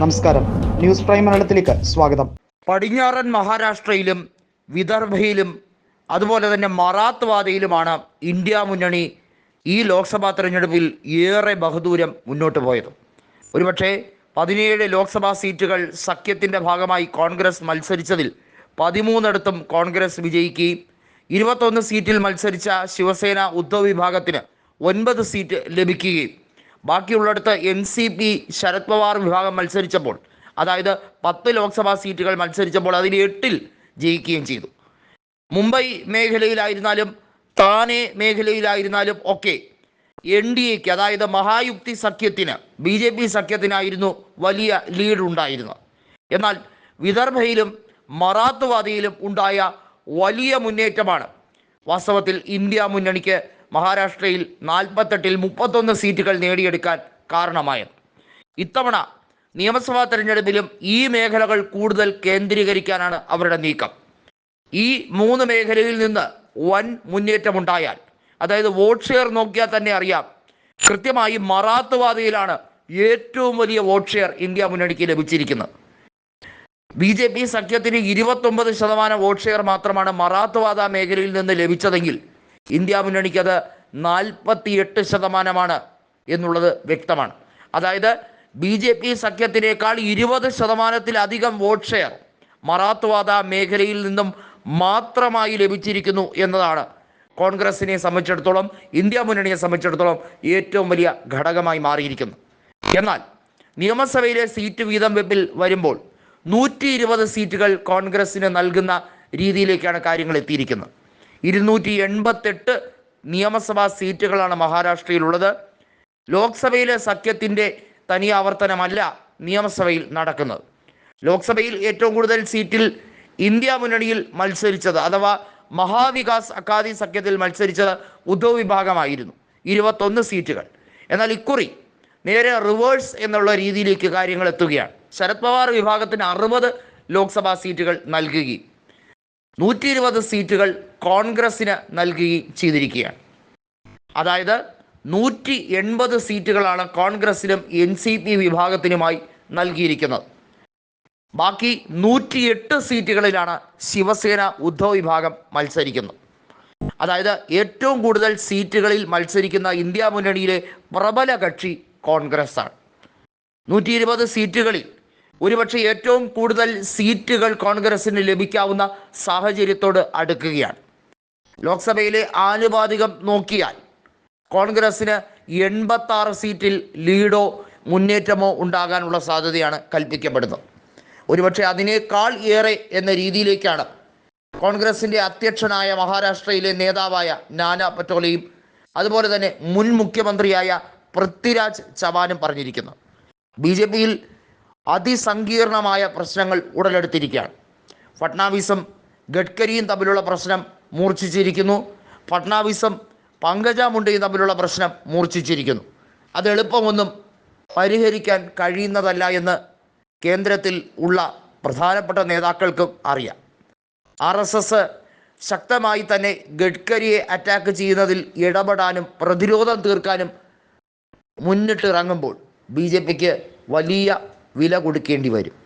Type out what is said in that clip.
നമസ്കാരം. News prime മലയാളത്തിലേക്ക് സ്വാഗതം. പടിഞ്ഞാറൻ മഹാരാഷ്ട്രയിലും വിദർഭയിലും അതുപോലെ തന്നെ മറാത്ത്വാദയിലുമാണ് ഇന്ത്യ മുന്നണി ഈ ലോക്സഭാ തെരഞ്ഞെടുപ്പിൽ ഏറെ ബഹുദൂരം മുന്നോട്ട് പോയത്. ഒരുപക്ഷെ പതിനേഴ് ലോക്സഭാ സീറ്റുകൾ സഖ്യത്തിന്റെ ഭാഗമായി കോൺഗ്രസ് മത്സരിച്ചതിൽ പതിമൂന്നിടത്തും കോൺഗ്രസ് വിജയിക്കുകയും ഇരുപത്തൊന്ന് സീറ്റിൽ മത്സരിച്ച ശിവസേന ഉദ്ധവ് വിഭാഗത്തിന് ഒൻപത് സീറ്റ് ലഭിക്കുകയും ബാക്കിയുള്ളിടത്ത് N C P Sharad Pawar വിഭാഗം മത്സരിച്ചപ്പോൾ അതായത് പത്ത് ലോക്സഭാ സീറ്റുകൾ മത്സരിച്ചപ്പോൾ അതിൽ എട്ടിൽ ജയിക്കുകയും ചെയ്തു. മുംബൈ മേഖലയിലായിരുന്നാലും താനെ മേഖലയിലായിരുന്നാലും ഒക്കെ എൻ ഡി എക്ക് അതായത് മഹായുക്തി സഖ്യത്തിന് ബി ജെ പി സഖ്യത്തിനായിരുന്നു വലിയ ലീഡ് ഉണ്ടായിരുന്നത്. എന്നാൽ വിദർഭയിലും മറാത്തുവാദിയിലും ഉണ്ടായ വലിയ മുന്നേറ്റമാണ്. വാസ്തവത്തിൽ ഇന്ത്യ മുന്നണിക്ക് മഹാരാഷ്ട്രയിൽ നാൽപ്പത്തെട്ടിൽ മുപ്പത്തൊന്ന് സീറ്റുകൾ നേടിയെടുക്കാൻ കാരണമായത്. ഇത്തവണ നിയമസഭാ തെരഞ്ഞെടുപ്പിലും ഈ മേഖലകൾ കൂടുതൽ കേന്ദ്രീകരിക്കാനാണ് അവരുടെ നീക്കം. ഈ മൂന്ന് മേഖലയിൽ നിന്ന് വൻ മുന്നേറ്റമുണ്ടായാൽ അതായത് വോട്ട് ഷെയർ നോക്കിയാൽ തന്നെ അറിയാം കൃത്യമായി മറാത്തുവാദിയിലാണ് ഏറ്റവും വലിയ വോട്ട് ഷെയർ ഇന്ത്യ മുന്നണിക്ക് ലഭിച്ചിരിക്കുന്നത്. ബി ജെ പി സഖ്യത്തിന് ഇരുപത്തൊമ്പത് ശതമാനം വോട്ട് ഷെയർ മാത്രമാണ് മറാത്തുവാദ മേഖലയിൽ നിന്ന് ലഭിച്ചതെങ്കിൽ ഇന്ത്യ മുന്നണിക്ക് അത് നാൽപ്പത്തിയെട്ട് ശതമാനമാണ് എന്നുള്ളത് വ്യക്തമാണ്. അതായത് ബി ജെ പി സഖ്യത്തിനേക്കാൾ ഇരുപത് ശതമാനത്തിലധികം വോട്ട് ഷെയർ മറാത്ത്വാദ മേഖലയിൽ നിന്നും മാത്രമായി ലഭിച്ചിരിക്കുന്നു എന്നതാണ്. കോൺഗ്രസിനെ സംബന്ധിച്ചിടത്തോളം ഇന്ത്യ മുന്നണിയെ സംബന്ധിച്ചിടത്തോളം ഏറ്റവും വലിയ ഘടകമായി മാറിയിരിക്കുന്നു. എന്നാൽ നിയമസഭയിലെ സീറ്റ് വീതം വെപ്പിൽ വരുമ്പോൾ നൂറ്റി സീറ്റുകൾ കോൺഗ്രസിന് നൽകുന്ന രീതിയിലേക്കാണ് കാര്യങ്ങൾ എത്തിയിരിക്കുന്നത്. ഇരുന്നൂറ്റി എൺപത്തെട്ട് നിയമസഭാ സീറ്റുകളാണ് മഹാരാഷ്ട്രയിലുള്ളത്. ലോക്സഭയിലെ സഖ്യത്തിന്റെ തനി ആവർത്തനമല്ല നിയമസഭയിൽ നടക്കുന്നത്. ലോക്സഭയിൽ ഏറ്റവും കൂടുതൽ സീറ്റിൽ ഇന്ത്യ മുന്നണിയിൽ മത്സരിച്ചത് അഥവാ മഹാവികാസ് അക്കാദി സഖ്യത്തിൽ മത്സരിച്ചത് ഉദ്ധവ് വിഭാഗമായിരുന്നു. ഇരുപത്തൊന്ന് സീറ്റുകൾ. എന്നാൽ ഇക്കുറി നേരെ റിവേഴ്സ് എന്നുള്ള രീതിയിലേക്ക് കാര്യങ്ങൾ എത്തുകയാണ്. ശരത് പവാർ വിഭാഗത്തിന് അറുപത് ലോക്സഭാ സീറ്റുകൾ നൽകുകയും നൂറ്റി ഇരുപത് സീറ്റുകൾ കോൺഗ്രസിന് നൽകുകയും ചെയ്തിരിക്കുകയാണ്. അതായത് നൂറ്റി എൺപത് സീറ്റുകളാണ് കോൺഗ്രസിനും എൻ സി പി വിഭാഗത്തിനുമായി നൽകിയിരിക്കുന്നത്. ബാക്കി നൂറ്റിയെട്ട് സീറ്റുകളിലാണ് ശിവസേന ഉദ്ധവ് വിഭാഗം മത്സരിക്കുന്നത്. അതായത് ഏറ്റവും കൂടുതൽ സീറ്റുകളിൽ മത്സരിക്കുന്ന ഇന്ത്യ മുന്നണിയിലെ പ്രബല കക്ഷി കോൺഗ്രസ് ആണ് നൂറ്റി ഇരുപത് സീറ്റുകളിൽ ഒരുപക്ഷെ ഏറ്റവും കൂടുതൽ സീറ്റുകൾ കോൺഗ്രസിന് ലഭിക്കാവുന്ന സാഹചര്യത്തോട് അടുക്കുകയാണ്. ലോക്സഭയിലെ ആനുപാതികം നോക്കിയാൽ കോൺഗ്രസിന് എൺപത്താറ് സീറ്റിൽ ലീഡോ മുന്നേറ്റമോ ഉണ്ടാകാനുള്ള സാധ്യതയാണ് കൽപ്പിക്കപ്പെടുന്നത്. ഒരുപക്ഷെ അതിനേക്കാൾ ഏറെ എന്ന രീതിയിലേക്കാണ് കോൺഗ്രസിന്റെ അധ്യക്ഷനായ മഹാരാഷ്ട്രയിലെ നേതാവായ നാന പറ്റോലയും അതുപോലെ തന്നെ മുൻ മുഖ്യമന്ത്രിയായ പൃഥ്വിരാജ് ചവാനും പറഞ്ഞിരിക്കുന്നത്. ബി ജെ പിയിൽ അതിസങ്കീർണമായ പ്രശ്നങ്ങൾ ഉടലെടുത്തിരിക്കുകയാണ്. ഫട്നാവിസും ഗഡ്കരിയും തമ്മിലുള്ള പ്രശ്നം മൂർച്ഛിച്ചിരിക്കുന്നു. ഫട്നാവിസും പങ്കജ മുണ്ടയും തമ്മിലുള്ള പ്രശ്നം മൂർച്ഛിച്ചിരിക്കുന്നു. അത് എളുപ്പമൊന്നും പരിഹരിക്കാൻ കഴിയുന്നതല്ല എന്ന് കേന്ദ്രത്തിൽ ഉള്ള പ്രധാനപ്പെട്ട നേതാക്കൾക്കും അറിയാം. ആർ എസ് എസ് ശക്തമായി തന്നെ ഗഡ്കരിയെ അറ്റാക്ക് ചെയ്യുന്നതിൽ ഇടപെടാനും പ്രതിരോധം തീർക്കാനും മുന്നിട്ടിറങ്ങുമ്പോൾ ബി ജെ പിക്ക് വലിയ വില കൊടുക്കേണ്ടി വരും.